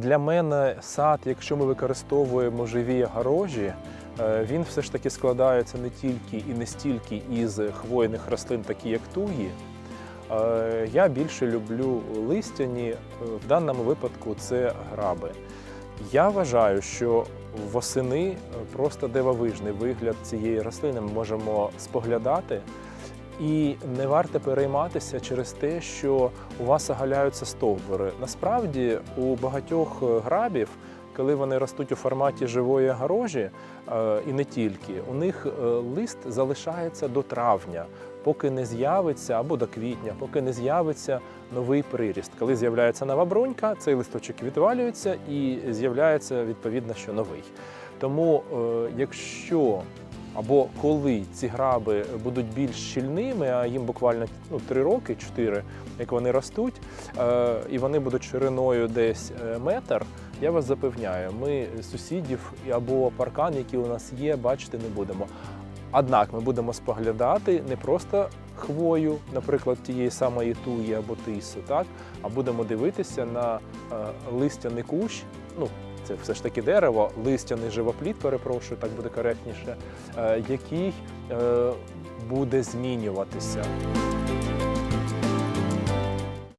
Для мене сад, якщо ми використовуємо живі огорожі, е, він все ж таки складається не тільки і не стільки із хвойних рослин, такі як туї. Е, Я більше люблю листяні, е, в даному випадку це граби. Я вважаю, що восени просто дивовижний вигляд цієї рослини ми можемо споглядати. І не варто перейматися через те, що у вас оголяються стовбури. Насправді у багатьох е, грабів, коли вони ростуть у форматі живої огорожі, е, і не тільки, у них е, лист залишається до травня, поки не з'явиться або до квітня, поки не з'явиться новий приріст. Коли з'являється нова брунька, цей листочок відвалюється і з'являється відповідно, що новий. Тому, якщо або коли ці граби будуть більш щільними, а їм буквально ну, 3 роки, 4, як вони ростуть, е, і вони будуть шириною десь е, метр, я вас запевняю, ми сусідів або паркан, які у нас є, бачити не будемо. Однак ми будемо споглядати не просто хвою, наприклад, тієї самої туї або тису, так, а будемо дивитися на е, листяний кущ, ну, це все ж таки дерево, листяний живоплід, перепрошую, так буде коректніше, е, який е, буде змінюватися.